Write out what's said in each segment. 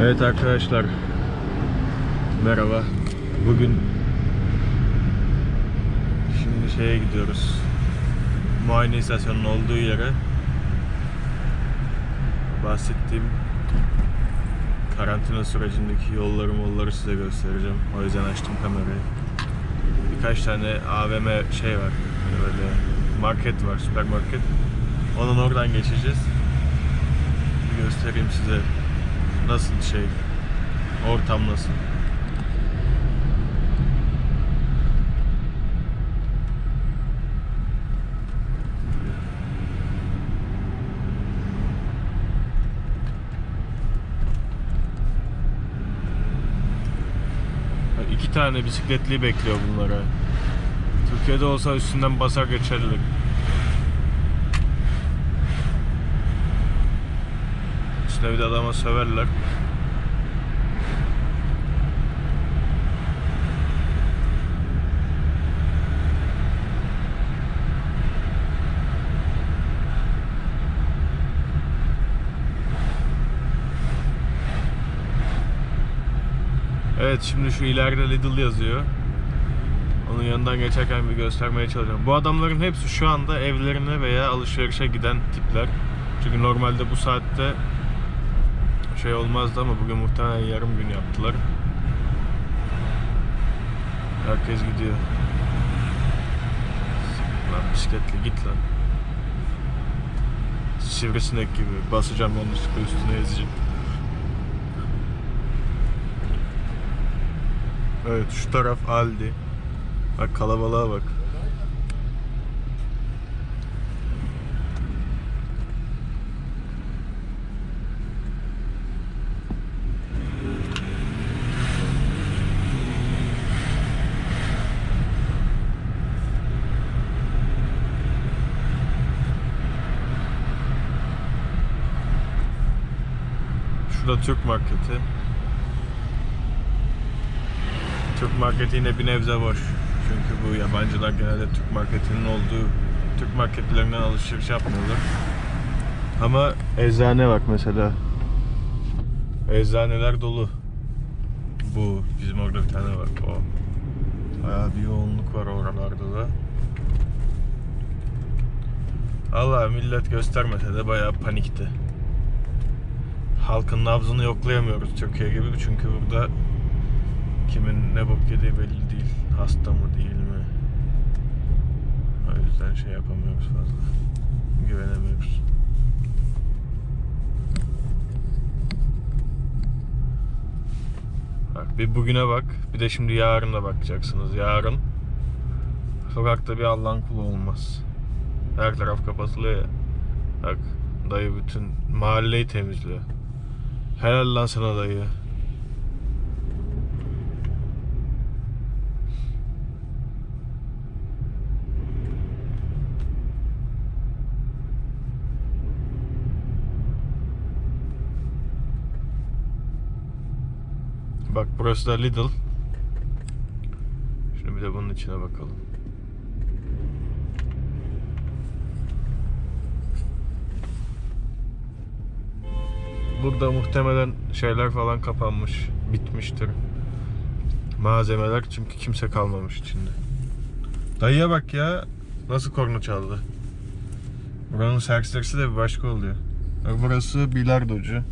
Evet arkadaşlar. Merhaba. Bugün şimdi şeye gidiyoruz. Muayene istasyonunun olduğu yere bahsettiğim karantina sürecindeki yolları molları size göstereceğim. O yüzden açtım kamerayı. Birkaç tane AVM şey var. Hani böyle market var, süpermarket. Onun oradan geçeceğiz. Bir göstereyim size nasıl şey, ortam nasıl. İki tane bisikletli bekliyor bunlara. Türkiye'de olsa üstünden basar geçerler. Üstüne bir de adama söverler. Evet şimdi şu ileride Lidl yazıyor. Onun yanından geçerken bir göstermeye çalışacağım. Bu adamların hepsi şu anda evlerine veya alışverişe giden tipler. Çünkü normalde bu saatte şey olmazdı ama bugün muhtemelen yarım gün yaptılar. Herkes gidiyor. Lan bisikletle git lan. Sivrisinek gibi basacağım yanlışlıkla üstüne ezeceğim. Evet şu taraf Aldi. Bak kalabalığa bak. Şurada Türk marketi. Türk marketi yine bir nebze boş. Çünkü bu yabancılar genelde Türk marketinin olduğu Türk marketlerinden alışveriş yapmıyorlar. Ama eczane bak mesela. Eczaneler dolu. Bu bizim orada bir tane var. O. Bayağı bir yoğunluk var oralarda da. Allah millet göstermese de bayağı panikti. Halkın nabzını yoklayamıyoruz Türkiye gibi çünkü burada kimin ne bok yediği belli değil. Hasta mı değil mi? O yüzden şey yapamıyoruz fazla. Güvenemiyoruz. Bak bir bugüne bak, bir de şimdi yarına bakacaksınız. Yarın sokakta bir Allah'ın kulu olmaz. Her taraf kapatılıyor ya. Bak dayı bütün mahalleyi temizliyor. Helal lan sana dayı. Bak burası da Lidl. Şimdi bir de bunun içine bakalım. Burada muhtemelen şeyler falan kapanmış, bitmiştir. Malzemeler çünkü kimse kalmamış içinde. Dayıya bak ya, nasıl korna çaldı. Buranın serserisi de bir başka oluyor. Bak burası bilardocu.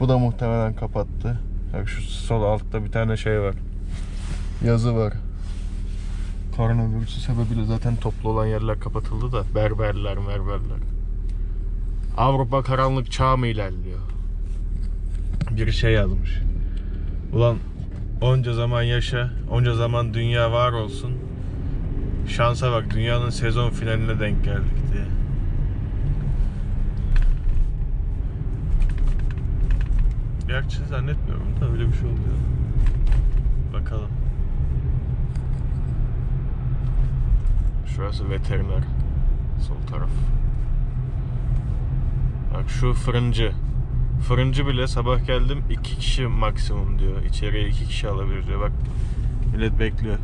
Bu da muhtemelen kapattı. Bak şu sol altta bir tane şey var. Yazı var. Koronavirüsü sebebiyle zaten toplu olan yerler kapatıldı da berberler merberler. Avrupa karanlık çağ mı ilerliyor? Bir şey yazmış. Ulan onca zaman yaşa, onca zaman dünya var olsun. Şansa bak dünyanın sezon finaline denk geldik diye. Gerçi zannetmiyorum da öyle bir şey oluyor. Bakalım. Şurası veteriner. Sol taraf. Bak şu fırıncı. Fırıncı bile sabah geldim iki kişi maksimum diyor. İçeriye iki kişi alabilir diyor. Bak millet bekliyor.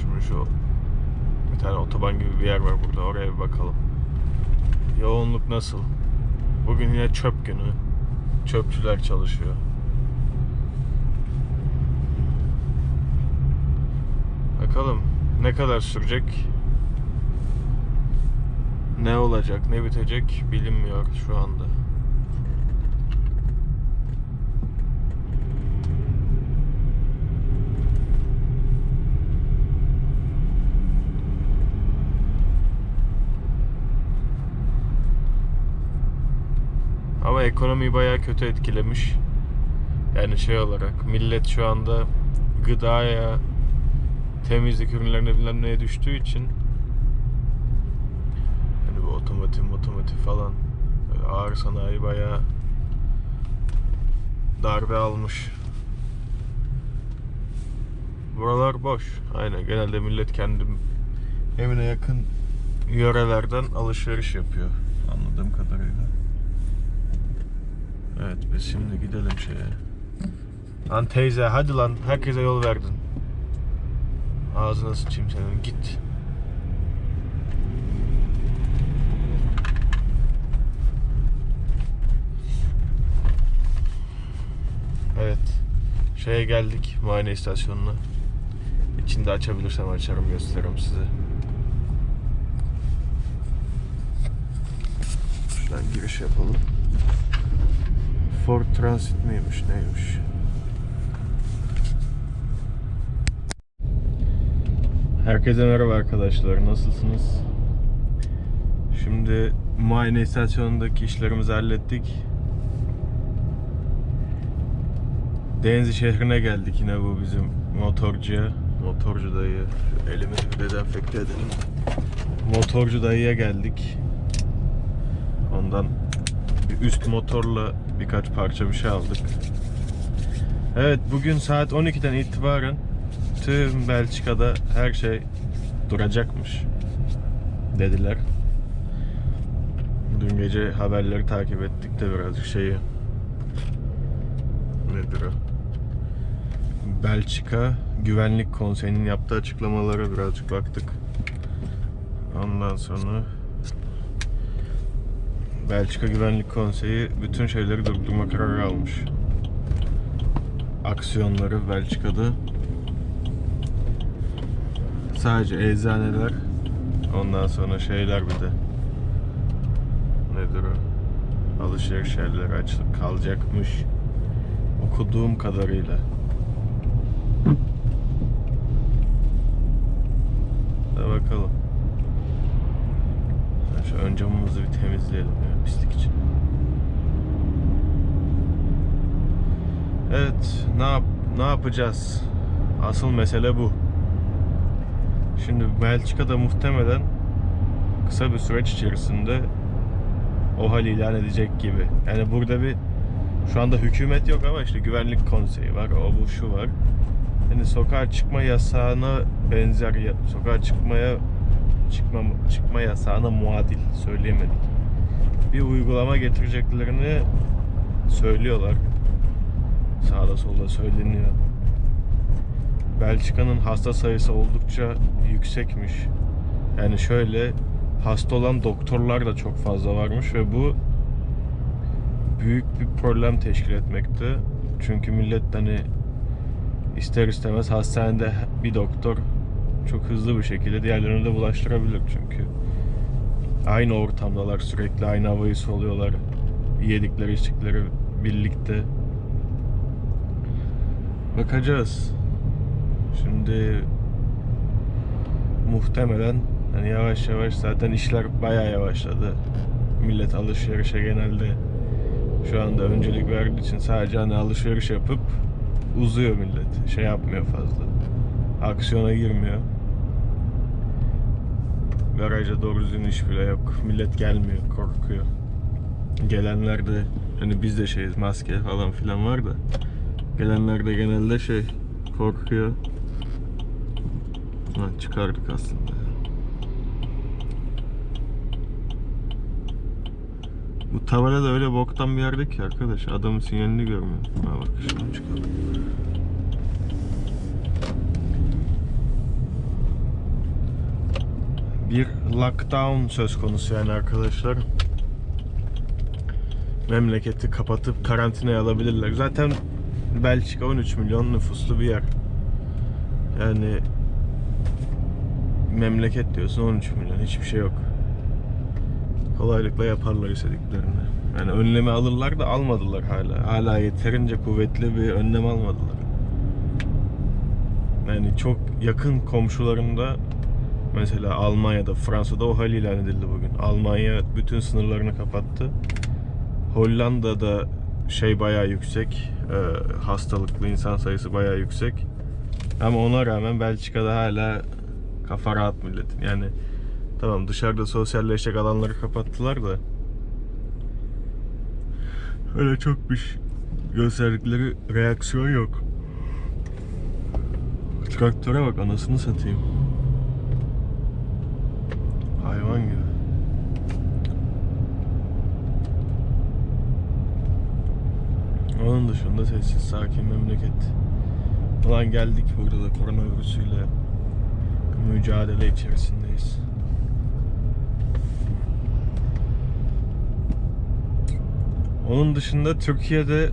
Şimdi şu tane otoban gibi bir yer var burada. Oraya bir bakalım. Yoğunluk nasıl? Bugün yine çöp günü. Çöpçüler çalışıyor. Bakalım ne kadar sürecek? Ne olacak, ne bitecek bilinmiyor şu anda. Ama ekonomiyi bayağı kötü etkilemiş. Yani şey olarak millet şu anda gıdaya, temizlik ürünlerine bilmem neye düştüğü için hani bu otomotiv otomotiv falan ağır sanayi bayağı darbe almış. Buralar boş. Aynen genelde millet kendi evine yakın yörelerden alışveriş yapıyor anladığım kadarıyla. Evet biz şimdi gidelim şeye. Lan teyze hadi lan herkese yol verdin. Ağzına sıçayım senin git. Evet. Şeye geldik muayene istasyonuna. İçinde açabilirsem açarım gösteririm size. Şuradan giriş yapalım. Ford Transit miymiş neymiş? Herkese merhaba arkadaşlar nasılsınız? Şimdi muayene istasyonundaki işlerimizi hallettik. Denizli şehrine geldik yine bu bizim motorcuya. Motorcu dayı. Elimizi bir dezenfekte edelim. Motorcu dayıya geldik. Ondan bir üst motorla birkaç parça bir şey aldık. Evet bugün saat 12'den itibaren tüm Belçika'da her şey duracakmış dediler. Dün gece haberleri takip ettik de birazcık şeyi nedir o? Belçika Güvenlik Konseyi'nin yaptığı açıklamalara birazcık baktık. Ondan sonra Belçika Güvenlik Konseyi bütün şeyleri durdurma kararı almış. Aksiyonları Belçika'da sadece eczaneler ondan sonra şeyler bir de nedir o alışveriş yerleri açılıp kalacakmış okuduğum kadarıyla da bakalım şu ön camımızı bir temizleyelim ya pislik için. Evet, ne yap ne yapacağız? Asıl mesele bu. Şimdi Belçika'da muhtemelen kısa bir süreç içerisinde o hal ilan edecek gibi. Yani burada bir şu anda hükümet yok ama işte güvenlik konseyi var, o bu şu var. Yani sokağa çıkma yasağına benzer sokağa çıkmaya çıkma çıkma yasağına muadil söyleyemedik. Bir uygulama getireceklerini söylüyorlar. Sağda solda söyleniyor. Belçika'nın hasta sayısı oldukça yüksekmiş. Yani şöyle hasta olan doktorlar da çok fazla varmış ve bu büyük bir problem teşkil etmekte. Çünkü millet hani ister istemez hastanede bir doktor çok hızlı bir şekilde diğerlerine de bulaştırabilir çünkü. Aynı ortamdalar sürekli aynı havayı soluyorlar. Yedikleri içtikleri birlikte. Bakacağız. Şimdi muhtemelen hani yavaş yavaş zaten işler bayağı yavaşladı. Millet alışverişe genelde şu anda öncelik verdiği için sadece hani alışveriş yapıp uzuyor millet. Şey yapmıyor fazla. Aksiyona girmiyor. Garaja doğru düzgün iş bile yok. Millet gelmiyor, korkuyor. Gelenler de hani biz de şeyiz maske falan filan var da gelenler de genelde şey korkuyor. Ha, çıkardık aslında. Bu tabela da öyle boktan bir yerde ki arkadaş. Adamın sinyalini görmüyor. Ha bak şuradan çıkalım. bir lockdown söz konusu yani arkadaşlar. Memleketi kapatıp karantinaya alabilirler. Zaten Belçika 13 milyon nüfuslu bir yer. Yani memleket diyorsun 13 milyon hiçbir şey yok. Kolaylıkla yaparlar istediklerini. Yani önlemi alırlar da almadılar hala. Hala yeterince kuvvetli bir önlem almadılar. Yani çok yakın komşularında mesela Almanya'da, Fransa'da o hal ilan edildi bugün. Almanya bütün sınırlarını kapattı. Hollanda'da şey bayağı yüksek. e, hastalıklı insan sayısı bayağı yüksek. Ama ona rağmen Belçika'da hala kafa rahat milletin. Yani tamam dışarıda sosyalleşecek alanları kapattılar da öyle çok bir şey- gösterdikleri reaksiyon yok. Traktöre bak anasını satayım. Hayvan gibi. Onun dışında sessiz sakin memleket. Ulan geldik burada da koronavirüsüyle mücadele içerisindeyiz. Onun dışında Türkiye'de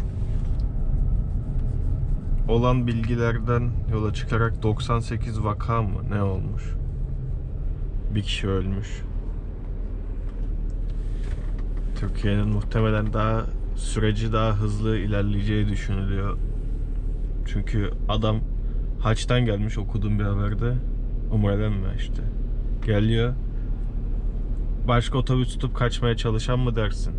olan bilgilerden yola çıkarak 98 vaka mı ne olmuş? Bir kişi ölmüş. Türkiye'nin muhtemelen daha süreci daha hızlı ilerleyeceği düşünülüyor. Çünkü adam haçtan gelmiş okudum bir haberde. Mi işte. Geliyor. Başka otobüs tutup kaçmaya çalışan mı dersin?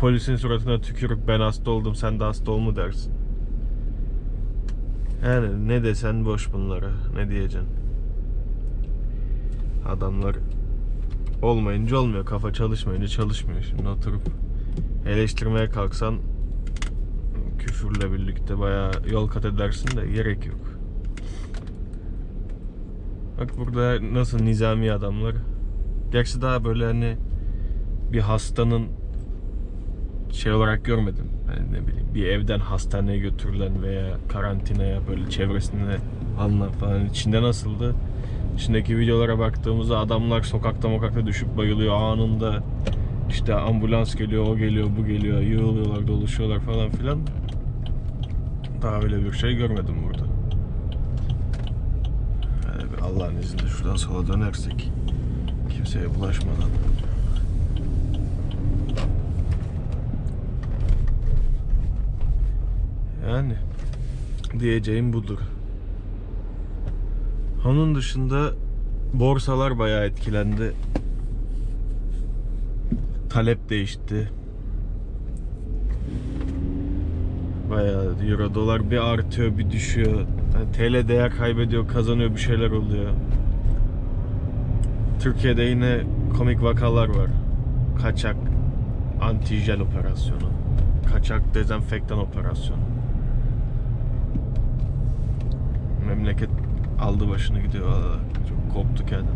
Polisin suratına tükürüp ben hasta oldum sen de hasta ol mu dersin? Yani ne desen boş bunlara. Ne diyeceksin? Adamlar olmayınca olmuyor. Kafa çalışmayınca çalışmıyor. Şimdi oturup eleştirmeye kalksan küfürle birlikte bayağı yol kat edersin de gerek yok. Bak burada nasıl nizami adamlar. Gerçi daha böyle hani bir hastanın şey olarak görmedim. Hani ne bileyim bir evden hastaneye götürülen veya karantinaya böyle çevresinde alınan falan içinde nasıldı? İçindeki videolara baktığımızda adamlar sokakta mokakta düşüp bayılıyor anında. İşte ambulans geliyor, o geliyor, bu geliyor, yığılıyorlar, doluşuyorlar falan filan. Daha öyle bir şey görmedim burada. Yani bir Allah'ın izniyle şuradan sola dönersek kimseye bulaşmadan. Yani diyeceğim budur. Onun dışında borsalar bayağı etkilendi. Talep değişti. Bayağı euro dolar bir artıyor bir düşüyor. Yani TL değer kaybediyor kazanıyor bir şeyler oluyor. Türkiye'de yine komik vakalar var. Kaçak antijel operasyonu. Kaçak dezenfektan operasyonu. Memleket aldı başını gidiyor. Çok koptu kendinden.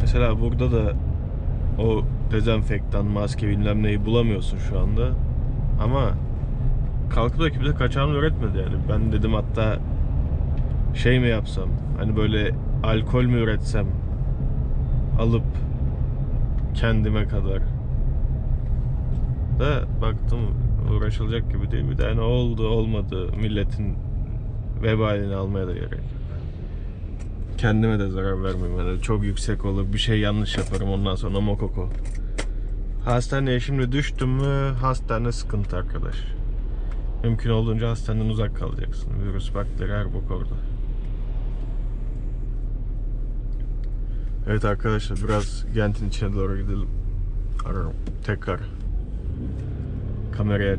Mesela burada da o dezenfektan, maske bilmem neyi bulamıyorsun şu anda. Ama kalkıp da kimse kaçağını üretmedi yani. Ben dedim hatta şey mi yapsam hani böyle alkol mü üretsem alıp kendime kadar da baktım uğraşılacak gibi değil bir de hani oldu olmadı milletin vebalini almaya da gerek. Kendime de zarar vermeyeyim yani çok yüksek olur bir şey yanlış yaparım ondan sonra mokoko. Hastaneye şimdi düştüm mü hastane sıkıntı arkadaş. Mümkün olduğunca hastaneden uzak kalacaksın. Virüs, bakteri her bok orada. Evet arkadaşlar biraz Gent'in içine doğru gidelim. Ararım. Tekrar kameraya